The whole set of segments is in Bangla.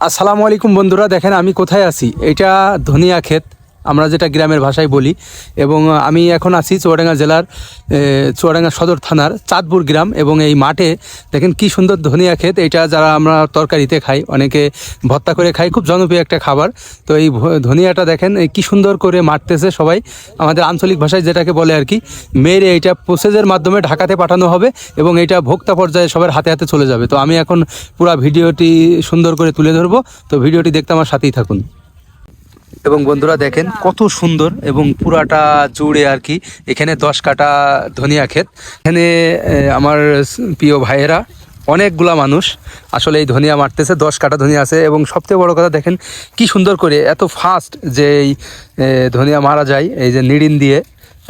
আসসালামু আলাইকুম বন্ধুরা দেখেন আমি কোথায় আছি। এটা ধনিয়া ক্ষেত। আমরা যেটা গ্রামের ভাষায় বলি, এবং আমি এখন আছি চুয়াডাঙ্গা জেলার চুয়াডাঙ্গা সদর থানার চাঁদপুর গ্রাম এবং এই মাঠে দেখেন কি সুন্দর ধনিয়া ক্ষেত। এটা যারা আমরা তরকারিতে খাই, অনেকে ভত্তা করে খাই খুব জনপ্রিয় একটা খাবার। তো এই ধনিয়াটা দেখেন কি সুন্দর করে মারতেছে সবাই। আমাদের আঞ্চলিক ভাষায় যেটাকে বলে আর কি, মেরে এইটা প্রসেসের মাধ্যমে ঢাকাতে পাঠানো হবে এবং এটা ভোক্তা পর্যায়ে সবার হাতে হাতে চলে যাবে। তো আমি এখন পুরো ভিডিওটি সুন্দর করে তুলে ধরবো। তো ভিডিওটি দেখতে আমার সাথেই থাকুন। এবং বন্ধুরা দেখেন কত সুন্দর এবং পুরাটা জুড়ে আর কি। এখানে দশ কাটা ধনিয়া ক্ষেত। এখানে আমার প্রিয় ভাইয়েরা, অনেকগুলা মানুষ আসলে এই ধনিয়া মারতেছে, দশ কাটা ধনিয়া আছে এবং সবথেকে বড় কথা দেখেন কি সুন্দর করে, এত ফাস্ট যে এই ধনিয়া মারা যায়, এই যে নিড়িন দিয়ে।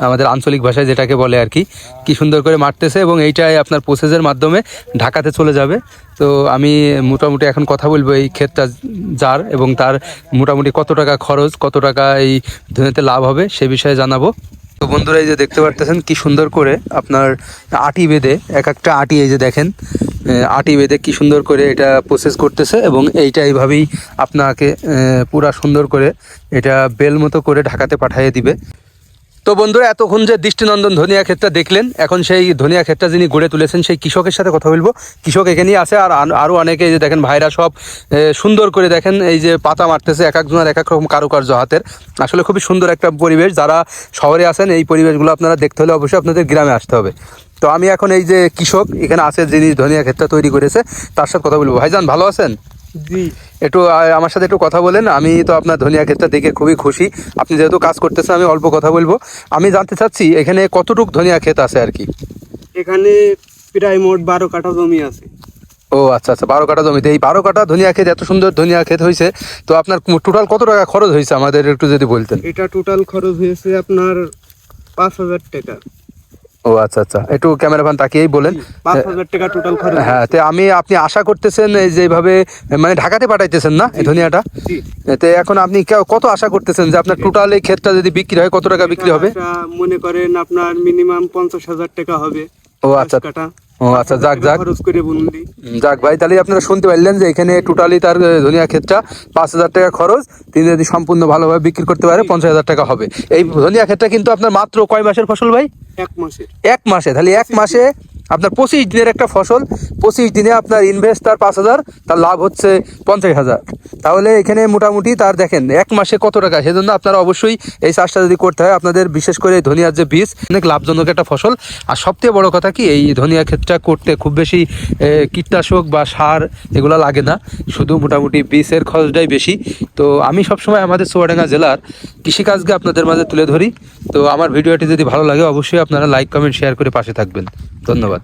আমাদের আঞ্চলিক ভাষায় যেটাকে বলে আর কি কি সুন্দর করে মারতেছে এবং এইটাই আপনার প্রসেসের মাধ্যমে ঢাকাতে চলে যাবে। তো আমি মোটামুটি এখন কথা বলব এই ক্ষেতটা যার এবং তার মোটামুটি কত টাকা খরচ, কত টাকা এই ধনেতে লাভ হবে সে বিষয়ে জানাব। তো বন্ধুরা এই যে দেখতে পারতেছেন কি সুন্দর করে আপনার আটি বেঁধে, এক একটা আটি এই যে দেখেন আটি বেঁধে কি সুন্দর করে এটা প্রসেস করতেছে এবং এইটা এইভাবেই আপনাকে পুরা সুন্দর করে এটা বেল মতো করে ঢাকাতে পাঠিয়ে দিবে। তো বন্ধুরা, এতক্ষণ যে দৃষ্টিনন্দন ধনিয়া ক্ষেতটা দেখলেন, এখন সেই ধনিয়া ক্ষেতটা যিনি গড়ে তুলেছেন, সেই কৃষকের সাথে কথা বলব। কৃষক এখানেই আছে আর আরও অনেকে যে দেখেন, ভাইরা সব সুন্দর করে দেখেন, এই যে পাতা মারতেছে, এক একজনের এক এক রকম কারুকার্য হাতের। আসলে খুবই সুন্দর একটা পরিবেশ। যারা শহরে আসেন এই পরিবেশগুলো আপনারা দেখতে হলে অবশ্যই আপনাদের গ্রামে আসতে হবে। তো আমি এখন এই যে কৃষক, এখানে আছে যিনি ধনিয়া ক্ষেতটা তৈরি করেছে, তার সাথে কথা বলব। ভাইজান, ভালো আছেন? জি। একটু আমার সাথে একটু কথা বলেন আমি তো আপনার ধনিয়া ক্ষেতটা দেখে খুবই খুশি। আপনি যেহেতু কাজ করতেছেন আমি অল্প কথা বলব। আমি জানতে চাচ্ছি এখানে কতটুক ধনিয়া ক্ষেত আছে আর কি? এখানে প্রায় মোট বারো কাঠা জমি আছে। ও আচ্ছা আচ্ছা বারো কাটা জমিতে। এই বারো কাটা ধনিয়া ক্ষেত এত সুন্দর ধনিয়া ক্ষেত হয়েছে। তো আপনার টোটাল কত টাকা খরচ হয়েছে? আমাদের একটু যদি বলতেন। এটা টোটাল খরচ হয়েছে আপনার পাঁচ হাজার টাকা। ও আচ্ছা আচ্ছা। একটু ক্যামেরা ফ্যান তাকিয়েই বলেন। টাকা টোটাল খরচ হ্যাঁ তো আমি আপনি আশা করতেছেন যেভাবে মানে ঢাকাতে পাঠাইতেছেন না এই ধনিয়াটা? তো এখন আপনি কত আশা করতেছেন যে আপনার টোটাল এই ক্ষেতটা যদি বিক্রি হয় কত টাকা বিক্রি হবে? মনে করেন আপনার মিনিমাম পঞ্চাশ হাজার টাকা হবে। ও আচ্ছা। ও আচ্ছা যাক যাক। খরচ করে বুনলি যাক ভাই তাহলে আপনারা শুনতে পারলেন যে এখানে টোটালি তার ধনিয়া ক্ষেতটা পাঁচ হাজার টাকা খরচ। তিনি যদি সম্পূর্ণ ভালোভাবে বিক্রি করতে পারে পঞ্চাশ হাজার টাকা হবে। এই ধনিয়া ক্ষেতটা কিন্তু আপনার মাত্র কয় মাসের ফসল ভাই? এক মাসের। এক মাসে তাহলে এক মাসে আপনার পঁচিশ দিনের একটা ফসল, পঁচিশ দিনে আপনার ইনভেস্ট তার পাঁচ হাজার, তার লাভ হচ্ছে পঞ্চাশ হাজার। তাহলে এখানে মোটামুটি তার দেখেন, এক মাসে কত টাকা? সেজন্য আপনারা অবশ্যই এই চাষটা যদি করতে হয়, আপনাদের বিশেষ করে ধনিয়ার যে বীজ, অনেক লাভজনক একটা ফসল। আর সবথেকে বড় কথা কি, এই ধনিয়া ক্ষেতটা করতে খুব বেশি কীটনাশক বা সার এগুলো লাগে না। শুধু মোটামুটি বীজের খরচটাই বেশি। তো আমি সবসময় আমাদের চুয়াডাঙ্গা জেলার কৃষিকাজকে আপনাদের মাঝে তুলে ধরি। তো আমার ভিডিওটি যদি ভালো লাগে, অবশ্যই আপনারা লাইক কমেন্ট শেয়ার করে পাশে থাকবেন। ধন্যবাদ।